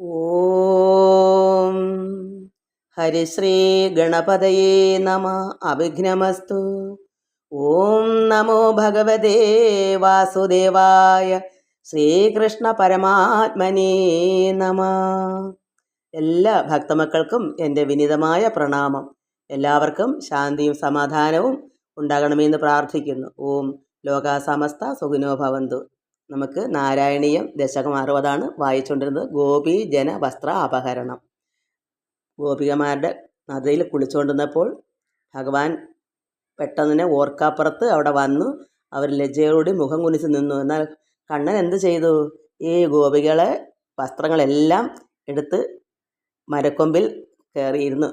ഓം. ഹരിശ്രീ ഗണപതയേ നമ. അവിഘ്നമസ്തു. ഓം നമോ ഭഗവതേ വാസുദേവായ ശ്രീകൃഷ്ണ പരമാത്മനേ നമ. എല്ലാ ഭക്തമക്കൾക്കും എന്റെ വിനിതമായ പ്രണാമം. എല്ലാവർക്കും ശാന്തിയും സമാധാനവും ഉണ്ടാകണമെന്ന് പ്രാർത്ഥിക്കുന്നു. ഓം. ലോകാസമസ്ത സുഖിനോ ഭവന്തു. നമുക്ക് നാരായണീയം ദശകം അറുപതാണ് വായിച്ചുകൊണ്ടിരുന്നത്. ഗോപി ജന വസ്ത്ര അപഹരണം. ഗോപികമാരുടെ നദിയിൽ കുളിച്ചുകൊണ്ടിരുന്നപ്പോൾ ഭഗവാൻ പെട്ടെന്ന് ഓർക്കാപ്പുറത്ത് അവിടെ വന്നു. അവർ ലജ്ജയോടി മുഖം കുനിച്ച് നിന്നു. എന്നാൽ കണ്ണൻ എന്ത് ചെയ്തു? ഈ ഗോപികളെ വസ്ത്രങ്ങളെല്ലാം എടുത്ത് മരക്കൊമ്പിൽ കയറിയിരുന്നു.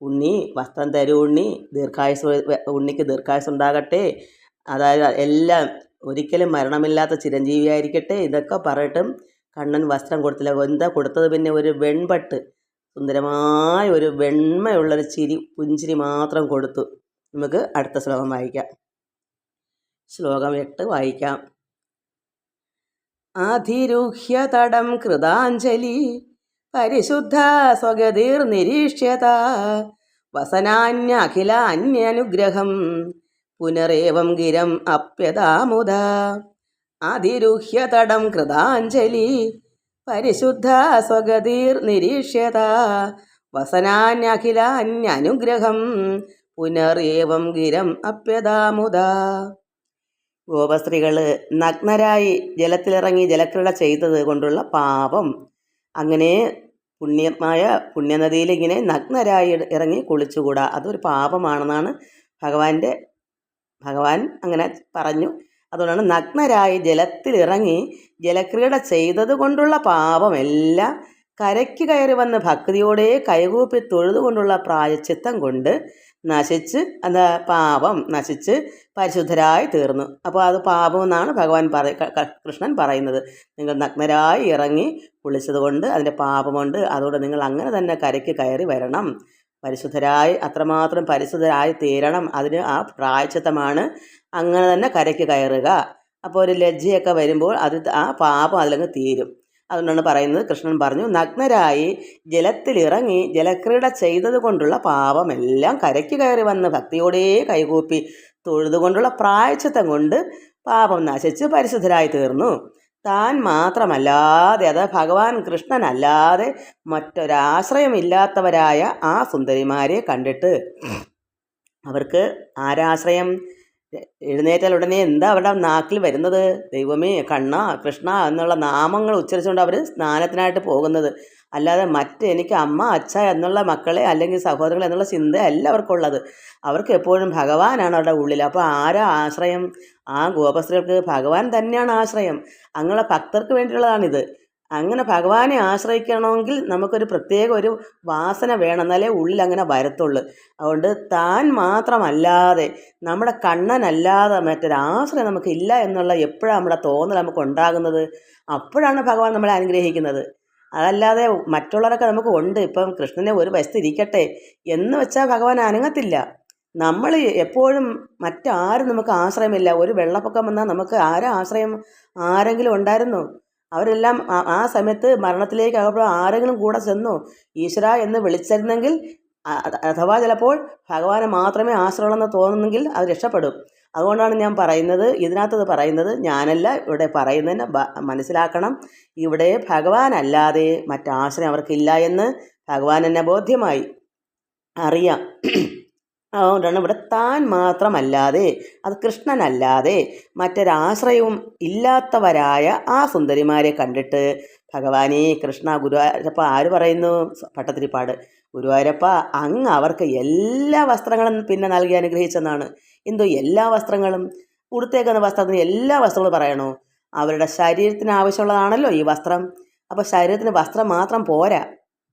ഉണ്ണി വസ്ത്രം തരൂ ഉണ്ണി ദീർഘായുസ് ഉണ്ണിക്ക് ദീർഘായുസ് ഉണ്ടാകട്ടെ. അതായത് എല്ലാം ഒരിക്കലും മരണമില്ലാത്ത ചിരഞ്ജീവിയായിരിക്കട്ടെ. ഇതൊക്കെ പറയട്ടും കണ്ണൻ വസ്ത്രം കൊടുത്തില്ല. എന്താ കൊടുത്തത്? പിന്നെ ഒരു വെൺപട്ട്. സുന്ദരമായ ഒരു വെണ്മയുള്ളൊരു ചിരി പുഞ്ചിരി മാത്രം കൊടുത്തു. നമുക്ക് അടുത്ത ശ്ലോകം വായിക്കാം. ശ്ലോകം എട്ട് വായിക്കാം. ആധിരുഹ്യതടം കൃതാഞ്ജലി പരിശുദ്ധ സ്വഗതിർ നിരീക്ഷ്യത വസനാന്യഖില അന്യനുഗ്രഹം പുനരേവം ഗിരം അപ്യതാമുദ. അതിരുഹ്യതടം കൃതാഞ്ജലി. പരിശുദ്ധ സ്വഗതിർ നിരീക്ഷ്യത. വസനാന്യഖിലാന്യനുഗ്രഹം. പുനരേവം ഗിരം അപ്യതാമുദ. ഗോപസ്ത്രീകൾ നഗ്നരായി ജലത്തിലിറങ്ങി ജലക്രീഡ ചെയ്തത് കൊണ്ടുള്ള പാപം. അങ്ങനെ പുണ്യമായ പുണ്യനദിയിൽ ഇങ്ങനെ നഗ്നരായി ഇറങ്ങി കുളിച്ചുകൂടാ. അതൊരു പാപമാണെന്നാണ് ഭഗവാന്റെ ഭഗവാൻ അങ്ങനെ പറഞ്ഞു. അതുകൊണ്ടാണ് നഗ്നരായി ജലത്തിലിറങ്ങി ജലക്രീഡ ചെയ്തത് കൊണ്ടുള്ള പാപമെല്ലാം കരയ്ക്ക് കയറി വന്ന് ഭക്തിയോടെ കൈകൂപ്പി തൊഴുതുകൊണ്ടുള്ള പ്രായച്ചിത്തം കൊണ്ട് നശിച്ച് എന്താ പാപം നശിച്ച് പരിശുദ്ധരായി തീർന്നു. അപ്പോൾ അത് പാപം എന്നാണ് ഭഗവാൻ പറ കൃഷ്ണൻ പറയുന്നത്. നിങ്ങൾ നഗ്നരായി ഇറങ്ങി കുളിച്ചത് കൊണ്ട് അതിന്റെ പാപമുണ്ട് അതുകൊണ്ട് നിങ്ങൾ അങ്ങനെ തന്നെ കരയ്ക്ക് കയറി വരണം. പരിശുദ്ധരായി അത്രമാത്രം പരിശുദ്ധരായി തീരണം. അതിന് ആ പ്രായച്ചിത്തമാണ്. അങ്ങനെ തന്നെ കരയ്ക്ക് കയറുക. അപ്പോൾ ഒരു ലജ്ജയൊക്കെ വരുമ്പോൾ അത് ആ പാപം അതിലങ്ങ് തീരും. അതുകൊണ്ടാണ് പറയുന്നത് കൃഷ്ണൻ പറഞ്ഞു നഗ്നരായി ജലത്തിലിറങ്ങി ജലക്രീഡ ചെയ്തത് കൊണ്ടുള്ള പാപമെല്ലാം കരയ്ക്ക് കയറി വന്ന് ഭക്തിയോടെ കൈകൂപ്പി തൊഴുതുകൊണ്ടുള്ള പ്രായച്ചിത്തം കൊണ്ട് പാപം നശിച്ച് പരിശുദ്ധരായി തീർന്നു. താൻ മാത്രമല്ലാതെ അത് ഭഗവാൻ കൃഷ്ണനല്ലാതെ മറ്റൊരാശ്രയമില്ലാത്തവരായ ആ സുന്ദരിമാരെ കണ്ടിട്ട് അവർക്ക് ആരാശ്രയം? എഴുന്നേറ്റാൽ ഉടനെ എന്താ അവരുടെ നാക്കിൽ വരുന്നത്? ദൈവമേ കണ്ണ കൃഷ്ണ എന്നുള്ള നാമങ്ങൾ ഉച്ചരിച്ചുകൊണ്ട് അവർ സ്നാനത്തിനായിട്ട് പോകുന്നത്. അല്ലാതെ മറ്റ് എനിക്ക് അമ്മ അച്ഛ എന്നുള്ള മക്കളെ അല്ലെങ്കിൽ സഹോദരങ്ങൾ എന്നുള്ള ചിന്ത എല്ലാവർക്കും ഉള്ളത് അവർക്ക് എപ്പോഴും ഭഗവാനാണ് അവരുടെ ഉള്ളിൽ. അപ്പോൾ ആരാ ആശ്രയം? ആ ഗോപസ്ത്രീകൾക്ക് ഭഗവാൻ തന്നെയാണ് ആശ്രയം. അങ്ങനെ ഭക്തർക്ക് വേണ്ടിയുള്ളതാണിത്. അങ്ങനെ ഭഗവാനെ ആശ്രയിക്കണമെങ്കിൽ നമുക്കൊരു പ്രത്യേക ഒരു വാസന വേണം. എന്നാലേ ഉള്ളിൽ അങ്ങനെ വരത്തുള്ളൂ. അതുകൊണ്ട് താൻ മാത്രമല്ലാതെ നമ്മുടെ കണ്ണനല്ലാതെ മറ്റൊരാശ്രയം നമുക്കില്ല എന്നുള്ള എപ്പോഴാണ് നമ്മുടെ തോന്നൽ നമുക്ക് ഉണ്ടാകുന്നത്? അപ്പോഴാണ് ഭഗവാൻ നമ്മളെ അനുഗ്രഹിക്കുന്നത്. അതല്ലാതെ മറ്റുള്ളവരൊക്കെ നമുക്ക് ഉണ്ട്. ഇപ്പം കൃഷ്ണനെ ഒരു വശത്ത് ഇരിക്കട്ടെ എന്ന് വെച്ചാൽ ഭഗവാൻ അനങ്ങത്തില്ല. നമ്മൾ എപ്പോഴും മറ്റാരും നമുക്ക് ആശ്രയമില്ല. ഒരു വെള്ളപ്പൊക്കം വന്നാൽ നമുക്ക് ആരും ആശ്രയം? ആരെങ്കിലും ഉണ്ടായിരുന്നു? അവരെല്ലാം ആ സമയത്ത് മരണത്തിലേക്ക് ആകുമ്പോൾ ആരെങ്കിലും കൂടെ ചെന്നു? ഈശ്വര എന്ന് വിളിച്ചിരുന്നെങ്കിൽ അഥവാ ചിലപ്പോൾ ഭഗവാനെ മാത്രമേ ആശ്രയമുള്ളെന്ന് തോന്നുന്നെങ്കിൽ അത് രക്ഷപ്പെടും. അതുകൊണ്ടാണ് ഞാൻ പറയുന്നത് ഇതിനകത്തത് പറയുന്നത് ഞാനല്ല ഇവിടെ പറയുന്നതിന് മനസ്സിലാക്കണം. ഇവിടെ ഭഗവാനല്ലാതെ മറ്റാശ്രയം അവർക്കില്ല എന്ന് ഭഗവാൻ എന്നെ ബോധ്യമായി. അറിയാം. അതുകൊണ്ടാണ് ഇവിടെ താൻ മാത്രമല്ലാതെ അത് കൃഷ്ണനല്ലാതെ മറ്റൊരാശ്രയവും ഇല്ലാത്തവരായ ആ സുന്ദരിമാരെ കണ്ടിട്ട് ഭഗവാനെ കൃഷ്ണ ഗുരുവായൂരപ്പ ആര് പറയുന്നു? പട്ടത്തിരിപ്പാട് ഗുരുവായൂരപ്പ അങ്ങ് അവർക്ക് എല്ലാ വസ്ത്രങ്ങളും പിന്നെ നൽകി അനുഗ്രഹിച്ചെന്നാണ്. എന്തോ എല്ലാ വസ്ത്രങ്ങളും ഉടുത്തേക്കുന്ന വസ്ത്രത്തിന് എല്ലാ വസ്ത്രങ്ങളും പറയണോ? അവരുടെ ശരീരത്തിന് ആവശ്യമുള്ളതാണല്ലോ ഈ വസ്ത്രം. അപ്പോൾ ശരീരത്തിന് വസ്ത്രം മാത്രം പോരാ.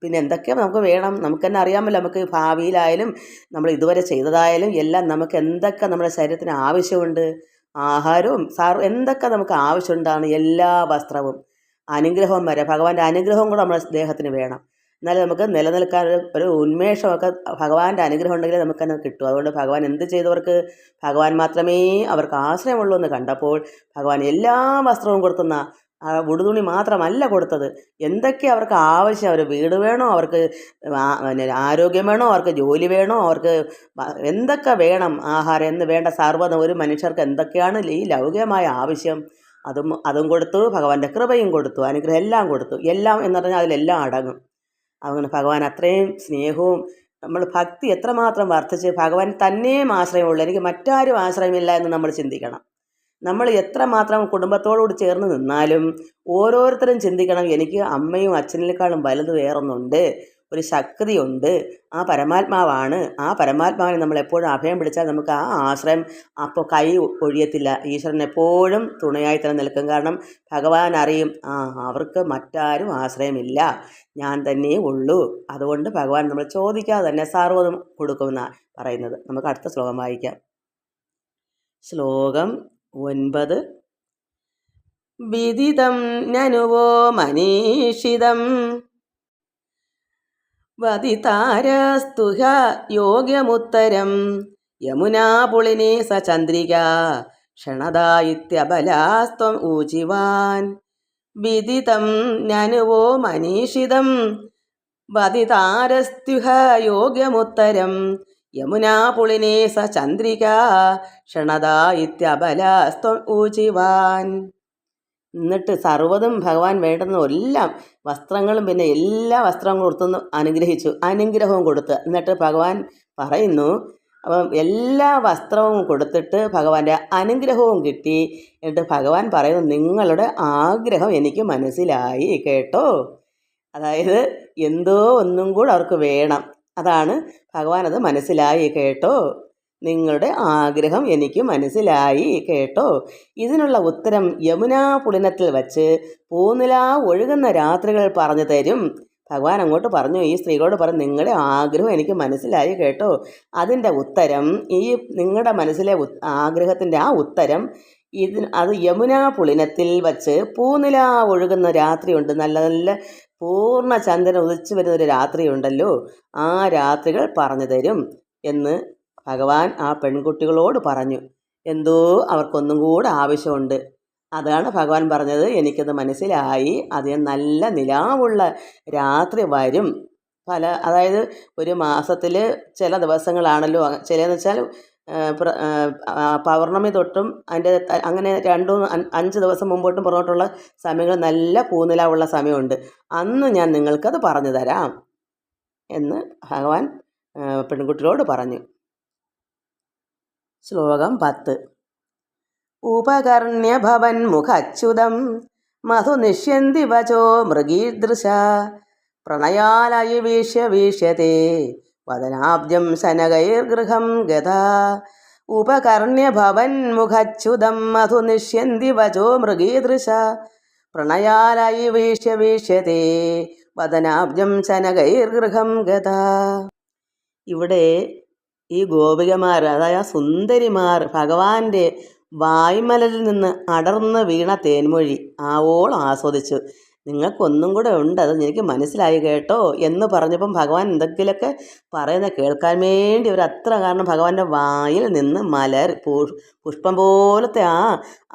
പിന്നെ എന്തൊക്കെ നമുക്ക് വേണം. നമുക്ക് തന്നെ അറിയാമല്ലോ നമുക്ക് ഭാവിയിലായാലും നമ്മൾ ഇതുവരെ ചെയ്തതായാലും എല്ലാം നമുക്ക് എന്തൊക്കെ നമ്മുടെ ശരീരത്തിന് ആവശ്യമുണ്ട്? ആഹാരവും സാറും എന്തൊക്കെ നമുക്ക് ആവശ്യമുണ്ടാണ്? എല്ലാ വസ്ത്രവും. അനുഗ്രഹവും വരെ ഭഗവാന്റെ അനുഗ്രഹവും കൂടെ നമ്മുടെ ദേഹത്തിന് വേണം. എന്നാലും നമുക്ക് നിലനിൽക്കാൻ ഒരു ഉന്മേഷമൊക്കെ ഭഗവാന്റെ അനുഗ്രഹം ഉണ്ടെങ്കിൽ നമുക്കത് കിട്ടും. അതുകൊണ്ട് ഭഗവാൻ എന്ത് ചെയ്തവർക്ക് ഭഗവാൻ മാത്രമേ അവർക്ക് ആശ്രയമുള്ളൂ എന്ന് കണ്ടപ്പോൾ ഭഗവാൻ എല്ലാ വസ്ത്രവും കൊടുത്തുന്ന ഉടുതുണി മാത്രമല്ല കൊടുത്തത്. എന്തൊക്കെ അവർക്ക് ആവശ്യം? അവർ വീട് വേണോ? അവർക്ക് ആരോഗ്യം വേണോ? അവർക്ക് ജോലി വേണോ? അവർക്ക് എന്തൊക്കെ വേണം? ആഹാരം എന്ന് വേണ്ട സർവത ഒരു മനുഷ്യർക്ക് എന്തൊക്കെയാണ് ഈ ലൗകികമായ ആവശ്യം? അതും അതും കൊടുത്തു ഭഗവാന്റെ കൃപയും കൊടുത്തു അനുഗ്രഹം എല്ലാം കൊടുത്തു. എല്ലാം എന്ന് പറഞ്ഞാൽ അതിലെല്ലാം അടങ്ങും. അങ്ങനെ ഭഗവാൻ അത്രയും സ്നേഹവും നമ്മൾ ഭക്തി എത്രമാത്രം വർദ്ധിച്ച് ഭഗവാൻ തന്നെയും ആശ്രയമുള്ളൂ. എനിക്ക് മറ്റാരും ആശ്രയമില്ല എന്ന് നമ്മൾ ചിന്തിക്കണം. നമ്മൾ എത്രമാത്രം കുടുംബത്തോടുകൂടി ചേർന്ന് നിന്നാലും ഓരോരുത്തരും ചിന്തിക്കണം എനിക്ക് അമ്മയും അച്ഛനേക്കാളും വലുത് വേറൊന്നുണ്ട്. ഒരു ശക്തിയുണ്ട്. ആ പരമാത്മാവാണ്. ആ പരമാത്മാവിനെ നമ്മൾ എപ്പോഴും അഭയം പിടിച്ചാൽ നമുക്ക് ആ ആശ്രയം അപ്പോൾ കൈ ഒഴിയത്തില്ല. ഈശ്വരൻ എപ്പോഴും തുണയായി തന്നെ നിൽക്കും. കാരണം ഭഗവാൻ അറിയും ആ അവർക്ക് മറ്റാരും ആശ്രയമില്ല. ഞാൻ തന്നെ ഉള്ളൂ. അതുകൊണ്ട് ഭഗവാൻ നമ്മൾ ചോദിക്കാതെ തന്നെ സർവതും കൊടുക്കുമെന്നാണ് പറയുന്നത്. നമുക്ക് അടുത്ത ശ്ലോകം വായിക്കാം. ശ്ലോകം ഒൻപത്. വിദിതം നനുവോ മനീഷിതം വദിതാരസ്തുഹ യോഗ്യമുത്തരം. യമുനാപുളിനെ സ ചന്ദ്രിക ക്ഷണദായിത്യബലാസ്ത്വം ഊചിവാൻ വിദിതം നനുവോ മനീഷിതം വതിതാരസ്തുഹ യോഗ്യമുത്തരം. യമുനാപുളിനെ സ ചന്ദ്രിക ക്ഷണദായിത്യബലാസ്ത്വം ഊചിവാൻ എന്നിട്ട് സർവതും ഭഗവാൻ വേണ്ടുന്ന എല്ലാം വസ്ത്രങ്ങളും പിന്നെ എല്ലാ വസ്ത്രങ്ങളും കൊടുത്തൊന്ന് അനുഗ്രഹിച്ചു അനുഗ്രഹവും കൊടുത്ത്. എന്നിട്ട് ഭഗവാൻ പറയുന്നു അപ്പം എല്ലാ വസ്ത്രവും കൊടുത്തിട്ട് ഭഗവാന്റെ അനുഗ്രഹവും കിട്ടി. എന്നിട്ട് ഭഗവാൻ പറയുന്നു നിങ്ങളുടെ ആഗ്രഹം എനിക്ക് മനസ്സിലായി കേട്ടോ. അതായത് എന്തോ ഒന്നും കൂടെ അവർക്ക് വേണം. അതാണ് ഭഗവാൻ അത് മനസ്സിലായി കേട്ടോ. നിങ്ങളുടെ ആഗ്രഹം എനിക്ക് മനസ്സിലായി കേട്ടോ? ഇതിനുള്ള ഉത്തരം യമുനാ പുളിനത്തിൽ വച്ച് പൂനില ഒഴുകുന്ന രാത്രികൾ പറഞ്ഞു തരും. ഭഗവാൻ അങ്ങോട്ട് പറഞ്ഞു ഈ സ്ത്രീകളോട് പറഞ്ഞു നിങ്ങളുടെ ആഗ്രഹം എനിക്ക് മനസ്സിലായി കേട്ടോ? അതിന്റെ ഉത്തരം ഈ നിങ്ങളുടെ മനസ്സിലെ ആഗ്രഹത്തിന്റെ ആ ഉത്തരം ഇതിന് അത് യമുനാ പുളിനത്തിൽ വച്ച് പൂനില ഒഴുകുന്ന രാത്രിയുണ്ട്. നല്ല നല്ല പൂർണ ചന്ദ്രൻ ഉദിച്ചു വരുന്ന ഒരു രാത്രിയുണ്ടല്ലോ. ആ രാത്രികൾ പറഞ്ഞു തരും എന്ന് ഭഗവാൻ ആ പെൺകുട്ടികളോട് പറഞ്ഞു എന്തോ അവർക്കൊന്നും കൂടെ ആവശ്യമുണ്ട്. അതാണ് ഭഗവാൻ പറഞ്ഞത്. എനിക്കത് മനസ്സിലായി. അതിന് നല്ല നിലാവുള്ള രാത്രി വരും. പല അതായത് ഒരു മാസത്തിൽ ചില ദിവസങ്ങളാണല്ലോ. ചിലതെന്ന് വെച്ചാൽ പൗർണമി തൊട്ടും അതിന്റെ അങ്ങനെ രണ്ടും അഞ്ച് ദിവസം മുമ്പോട്ടും പുറകോട്ടുള്ള സമയങ്ങൾ നല്ല പൂനിലാവുള്ള സമയമുണ്ട്. അന്ന് ഞാൻ നിങ്ങൾക്കത് പറഞ്ഞു തരാം എന്ന് ഭഗവാൻ പെൺകുട്ടികളോട് പറഞ്ഞു. ശ്ലോകം പത്ത്. ഉപകർണ്യഭവൻ മുഖച്യുതം മധു നിഷ്യന്തി വചോ മൃഗീദൃശ പ്രണയാലയി വീക്ഷ്യ വീക്ഷ്യത്തെ വദനാബ്ജം ശനകൈർഗൃഹം ഗതാ ഉപകർണ്യഭവൻ മുഖച്യുതം മധു നിഷ്യന്തി വചോ മൃഗീദൃശ പ്രണയാലയി വീക്ഷ്യ വീക്ഷ്യത്തെ വദനാബ്ജം ശനകൈർഗൃഹം ഗതാ. ഇവിടെ ഈ ഗോപികമാർ അതായത് ആ സുന്ദരിമാർ ഭഗവാന്റെ വായ്മലരിൽ നിന്ന് അടർന്ന് വീണ തേൻമൊഴി ആവോളം ആസ്വദിച്ചു. നിങ്ങൾക്കൊന്നും കൂടെ ഉണ്ട് അത് എനിക്ക് മനസ്സിലായി കേട്ടോ എന്ന് പറഞ്ഞപ്പം ഭഗവാൻ എന്തെങ്കിലുമൊക്കെ പറയുന്ന കേൾക്കാൻ വേണ്ടി ഒരു അത്ര കാരണം ഭഗവാന്റെ വായിൽ നിന്ന് മലർ പുഷ്പം പോലത്തെ ആ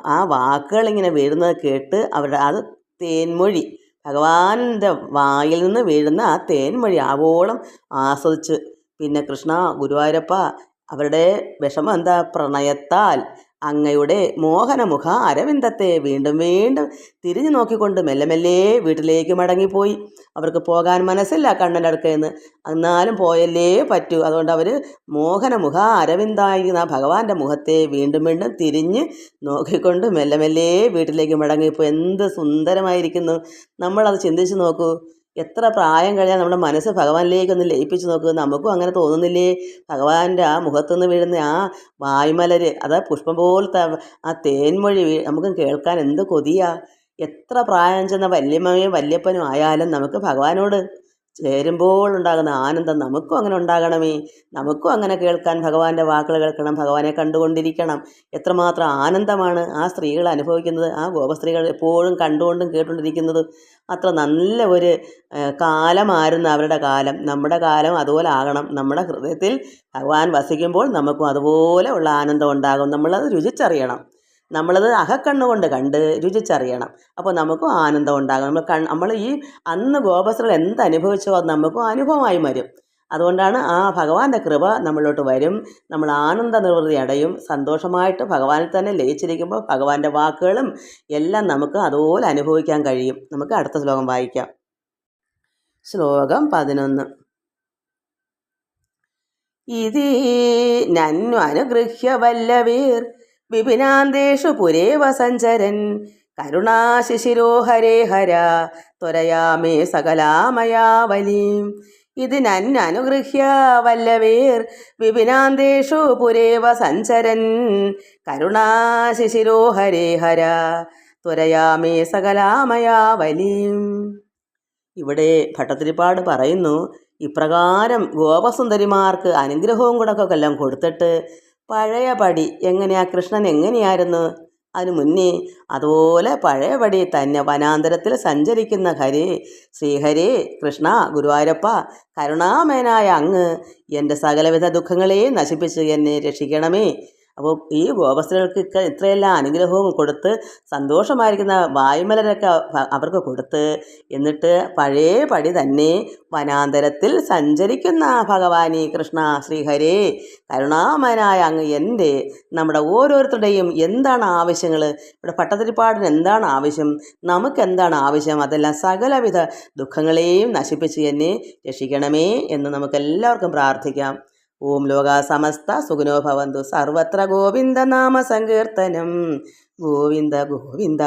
ആ വാക്കുകൾ ഇങ്ങനെ വീഴുന്നത് കേട്ട് അവരുടെ അത് തേൻമൊഴി ഭഗവാന്റെ വായിൽ നിന്ന് വീഴുന്ന ആ തേൻമൊഴി ആവോളം ആസ്വദിച്ച്. പിന്നെ കൃഷ്ണ ഗുരുവായൂരപ്പ അവരുടെ വിഷമം എന്താ? പ്രണയത്താൽ അങ്ങയുടെ മോഹനമുഖ അരവിന്ദത്തെ വീണ്ടും വീണ്ടും തിരിഞ്ഞു നോക്കിക്കൊണ്ട് മെല്ലെ മെല്ലെ വീട്ടിലേക്ക് മടങ്ങിപ്പോയി. അവർക്ക് പോകാൻ മനസ്സില്ല കണ്ണന്റെ അടുക്കൽ എന്നാലും പോയല്ലേ പറ്റൂ. അതുകൊണ്ട് അവർ മോഹനമുഖ അരവിന്ദായിരുന്ന ഭഗവാന്റെ മുഖത്തെ വീണ്ടും വീണ്ടും തിരിഞ്ഞ് നോക്കിക്കൊണ്ട് മെല്ലെ മെല്ലെ വീട്ടിലേക്ക് മടങ്ങിപ്പോയി. എന്ത് സുന്ദരമായിരിക്കുന്നു. നമ്മളത് ചിന്തിച്ച് നോക്കൂ. എത്ര പ്രായം കഴിഞ്ഞാൽ നമ്മുടെ മനസ്സ് ഭഗവാനിലേക്ക് ഒന്ന് ലയിപ്പിച്ച് നോക്കുക നമുക്കും അങ്ങനെ തോന്നുന്നില്ലേ? ഭഗവാന്റെ ആ മുഖത്തുനിന്ന് വീഴുന്ന ആ വായ്മലര് അത് പുഷ്പം പോലത്തെ ആ- തേൻമൊഴി നമുക്ക് കേൾക്കാൻ എന്ത് കൊതിയാ? എത്ര പ്രായം ചെന്ന വല്യമ്മയും വല്യപ്പനും ആയാലും നമുക്ക് ഭഗവാനോട് ചേരുമ്പോൾ ഉണ്ടാകുന്ന ആനന്ദം നമുക്കും അങ്ങനെ ഉണ്ടാകണമേ. നമുക്കും അങ്ങനെ കേൾക്കാൻ ഭഗവാന്റെ വാക്കുകൾ കേൾക്കണം ഭഗവാനെ കണ്ടുകൊണ്ടിരിക്കണം. എത്രമാത്രം ആനന്ദമാണ് ആ സ്ത്രീകൾ അനുഭവിക്കുന്നത് ആ ഗോപസ്ത്രീകൾ എപ്പോഴും കണ്ടുകൊണ്ടും കേട്ടുകൊണ്ടിരിക്കുന്നത്. അത്ര നല്ല ഒരു കാലമായിരുന്നു അവരുടെ കാലം. നമ്മുടെ കാലം അതുപോലെ ആകണം. നമ്മുടെ ഹൃദയത്തിൽ ഭഗവാൻ വസിക്കുമ്പോൾ നമുക്കും അതുപോലെ ഉള്ള ആനന്ദം ഉണ്ടാകും. നമ്മളത് രുചിച്ചറിയണം. നമ്മളത് അകക്കണ്ണുകൊണ്ട് കണ്ട് രുചിച്ചറിയണം. അപ്പോൾ നമുക്കും ആനന്ദം ഉണ്ടാകും. നമ്മൾ കൺ നമ്മൾ ഈ അന്ന് ഗോപസ്ത്രകൾ എന്ത് അനുഭവിച്ചോ അത് നമുക്കും അനുഭവമായി വരും. അതുകൊണ്ടാണ് ആ ഭഗവാന്റെ കൃപ നമ്മളിലോട്ട് വരും. നമ്മൾ ആനന്ദ നിവൃത്തി അടയും. സന്തോഷമായിട്ട് ഭഗവാനിൽ തന്നെ ലയിച്ചിരിക്കുമ്പോൾ ഭഗവാന്റെ വാക്കുകളും എല്ലാം നമുക്ക് അതുപോലെ അനുഭവിക്കാൻ കഴിയും. നമുക്ക് അടുത്ത ശ്ലോകം വായിക്കാം. ശ്ലോകം പതിനൊന്ന്. ഇതി നന്നു അനുഗൃഹ്യ വല്ലവീർ വിപിനാന്തേഷു പുരേവ സഞ്ചരൻ കരുണാശിശിരോ ഹരേ ഹര ത്വരയാമേ സകലാമയാവലീം. ഇതിനന്നനുഗൃഹ്യ വല്ലവേർ വിപിനാന്തേഷു പുരേവ സഞ്ചരൻ കരുണാശിശിരോ ഹരേ ഹര ത്വരയാമേ സകലാമയാവലീം. ഇവിടെ ഭട്ടത്തിരിപ്പാട് പറയുന്നു ഇപ്രകാരം ഗോപസുന്ദരിമാർക്ക് അനുഗ്രഹവും കൂടെ എല്ലാം കൊടുത്തിട്ട് പഴയ പടി എങ്ങനെയാ കൃഷ്ണൻ എങ്ങനെയായിരുന്നു? അതിനു മുന്നേ അതുപോലെ പഴയപടി തന്നെ വനാന്തരത്തിൽ സഞ്ചരിക്കുന്ന ഹരി ശ്രീഹരി കൃഷ്ണ ഗുരുവായൂരപ്പ കരുണാമേനായ അങ്ങ് എന്റെ സകലവിധ ദുഃഖങ്ങളെയും നശിപ്പിച്ച് എന്നെ രക്ഷിക്കണമേ. അപ്പോൾ ഈ ഗോപസ്ത്രീകൾക്കൊക്കെ ഇത്രയെല്ലാം അനുഗ്രഹവും കൊടുത്ത് സന്തോഷമായിരിക്കുന്ന വായുമലരൊക്കെ അവർക്ക് കൊടുത്ത് എന്നിട്ട് പഴയ പടി തന്നെ വനാന്തരത്തിൽ സഞ്ചരിക്കുന്ന ഭഗവാനി കൃഷ്ണ ശ്രീഹരേ കരുണാമയനായ അങ്ങ് എന്റെ നമ്മുടെ ഓരോരുത്തരുടെയും എന്താണ് ആവശ്യങ്ങൾ ഇവിടെ പട്ടതിരിപ്പാടിന് എന്താണ് ആവശ്യം? നമുക്ക് എന്താണ് ആവശ്യം? അതെല്ലാം സകലവിധ ദുഃഖങ്ങളെയും നശിപ്പിച്ച് എന്നെ രക്ഷിക്കണമേ എന്ന് നമുക്കെല്ലാവർക്കും പ്രാർത്ഥിക്കാം. ഓം ലോക സമസ്ത സുഖിനോ ഭവന്തു. സർവത്ര ഗോവിന്ദ നാമ സങ്കീർത്തനം. ഗോവിന്ദ ഗോവിന്ദ.